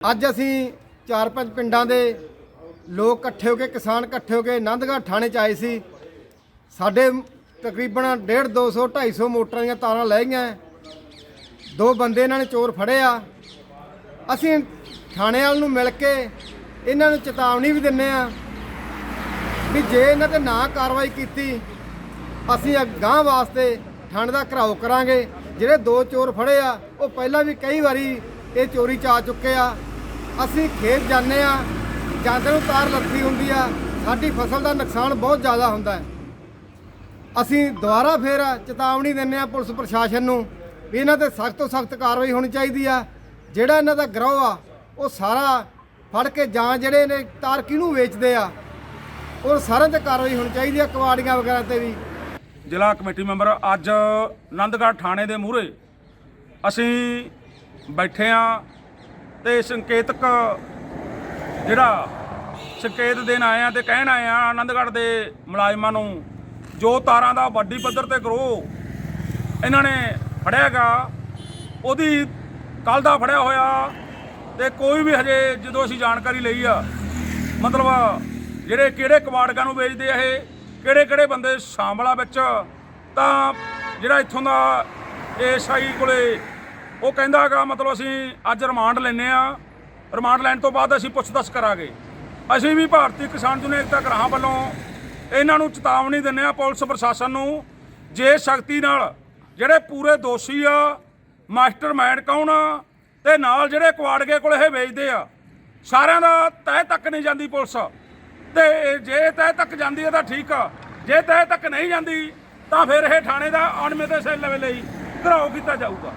ਅੱਜ ਅਸੀਂ ਚਾਰ ਪੰਜ ਪਿੰਡਾਂ ਦੇ ਲੋਕ ਇਕੱਠੇ ਹੋ ਕੇ, ਕਿਸਾਨ ਇਕੱਠੇ ਹੋ ਕੇ ਆਨੰਦਗੜ੍ਹ ਥਾਣੇ 'ਚ ਆਏ ਸੀ। ਸਾਡੇ ਤਕਰੀਬਨ 1.5 200 250 ਮੋਟਰਾਂ ਦੀਆਂ ਤਾਰਾਂ ਲੈ ਗਈਆਂ। ਦੋ ਬੰਦੇ ਇਹਨਾਂ ਨੇ ਚੋਰ ਫੜੇ ਆ। ਅਸੀਂ ਥਾਣੇ ਵਾਲ ਨੂੰ ਮਿਲ ਕੇ ਇਹਨਾਂ ਨੂੰ ਚੇਤਾਵਨੀ ਵੀ ਦਿੰਨੇ ਆ ਵੀ ਜੇ ਇਹਨਾਂ ਤੇ ਨਾ ਕਾਰਵਾਈ ਕੀਤੀ, ਅਸੀਂ ਅਗਾਂਹ ਵਾਸਤੇ ਥਾਣੇ ਦਾ ਘਰਾਓ ਕਰਾਂਗੇ। ਜਿਹੜੇ ਦੋ ਚੋਰ ਫੜੇ ਆ, ਉਹ ਪਹਿਲਾਂ ਵੀ ਕਈ ਵਾਰੀ ਇਹ ਚੋਰੀ ਚ ਆ ਚੁੱਕੇ ਆ। ਅਸੀਂ ਖੇਤ ਜਾਂਦੇ ਆ ਜਾਂਦੇ ਨੂੰ ਤਾਰ ਲੱਥੀ ਹੁੰਦੀ ਆ, ਸਾਡੀ ਫਸਲ ਦਾ ਨੁਕਸਾਨ ਬਹੁਤ ਜ਼ਿਆਦਾ ਹੁੰਦਾ ਹੈ। ਅਸੀਂ ਦੁਬਾਰਾ ਫੇਰ ਚੇਤਾਵਨੀ ਦਿੰਨੇ ਆ ਪੁਲਿਸ ਪ੍ਰਸ਼ਾਸਨ ਨੂੰ ਵੀ ਇਹਨਾਂ ਤੇ ਸਖਤ ਤੋਂ ਸਖਤ ਕਾਰਵਾਈ ਹੋਣੀ ਚਾਹੀਦੀ ਆ। ਜਿਹੜਾ ਇਹਨਾਂ ਦਾ ਗਰੋਹ ਆ, ਉਹ ਸਾਰਾ ਫੜ ਕੇ ਜਾਂ ਜਿਹੜੇ ਨੇ ਤਾਰ ਕਿਹਨੂੰ ਵੇਚਦੇ ਆ, ਉਹ ਸਾਰਿਆਂ ਤੇ ਕਾਰਵਾਈ ਹੋਣੀ ਚਾਹੀਦੀ ਆ, ਕਵਾੜੀਆਂ ਵਗੈਰਾ ਤੇ ਵੀ। ਜ਼ਿਲ੍ਹਾ ਕਮੇਟੀ ਮੈਂਬਰ, ਅੱਜ ਆਨੰਦਗੜ੍ਹ ਥਾਣੇ ਦੇ ਮੂਹਰੇ ਅਸੀਂ ਬੈਠੇ ਆ ਤੇ ਸੰਕੇਤਕ ਜਿਹੜਾ ਸੰਕੇਤ ਦੇਣ ਆਏ ਆ ਤੇ ਕਹਿਣ ਆਏ ਆ ਆਨੰਦਗੜ੍ਹ ਦੇ ਮੁਲਾਜ਼ਮਾਂ ਨੂੰ, ਜੋ ਤਾਰਾਂ ਦਾ ਵੱਡੀ ਪੱਧਰ ਤੇ ਗਰੋਹ ਇਹਨਾਂ ਨੇ ਫੜਿਆਗਾ ਉਹਦੀ ਕੱਲ ਦਾ ਫੜਿਆ ਹੋਇਆ ਤੇ ਕੋਈ ਵੀ ਹਜੇ ਜਦੋਂ ਅਸੀਂ ਜਾਣਕਾਰੀ ਲਈ ਆ, ਮਤਲਬ ਜਿਹੜੇ ਕਿਹੜੇ ਕਵਾੜਕਾਂ ਨੂੰ ਵੇਚਦੇ ਆ ਇਹ, ਕਿਹੜੇ ਕਿਹੜੇ ਬੰਦੇ ਸ਼ਾਮਲਾ ਵਿੱਚ, ਤਾਂ ਜਿਹੜਾ ਇੱਥੋਂ ਦਾ ਏਐਸਆਈ ਕੋਲੇ ਉਹ ਕਹਿੰਦਾ ਹੈਗਾ, ਮਤਲਬ ਅਸੀਂ ਅੱਜ ਰਿਮਾਂਡ ਲੈਨੇ ਆ ਰਿਮਾਂਡ ਲੈਣ ਤੋਂ ਬਾਅਦ ਅਸੀਂ ਪੁੱਛਦਛ ਕਰਾਂਗੇ। ਅਸੀਂ ਵੀ ਭਾਰਤੀ ਕਿਸਾਨ ਯੂਨੀਅਨ ਏਕਤਾ ਗ੍ਰਾਹਾਂ ਵੱਲੋਂ ਇਹਨਾਂ ਨੂੰ ਚੇਤਾਵਨੀ ਦਿੰਨੇ ਆ ਪੁਲਿਸ ਪ੍ਰਸ਼ਾਸਨ ਨੂੰ। ਜੇ ਸ਼ਕਤੀ ਨਾਲ ਜਿਹੜੇ ਪੂਰੇ ਦੋਸ਼ੀ ਆ, ਮਾਸਟਰਮਾਈਂਡ ਕੌਣ ਆ, ਤੇ ਨਾਲ ਜਿਹੜੇ ਕੁਆੜਗੇ ਕੋਲ ਇਹ ਵੇਚਦੇ ਆ, ਸਾਰਿਆਂ ਦਾ ਤਹਿ ਤੱਕ ਨਹੀਂ ਜਾਂਦੀ ਪੁਲਿਸ। ਤੇ ਜੇ ਤਹਿ ਤੱਕ ਜਾਂਦੀ ਹੈ ਤਾਂ ਠੀਕ ਆ, ਜੇ ਤਹਿ ਤੱਕ ਨਹੀਂ ਜਾਂਦੀ, ਤਾਂ ਫਿਰ ਇਹ ਥਾਣੇ ਦਾ ਅਣਮਿੱਥੇ ਸੈੱਲ ਲਈ ਘਰਾਓ ਕੀਤਾ ਜਾਊਗਾ।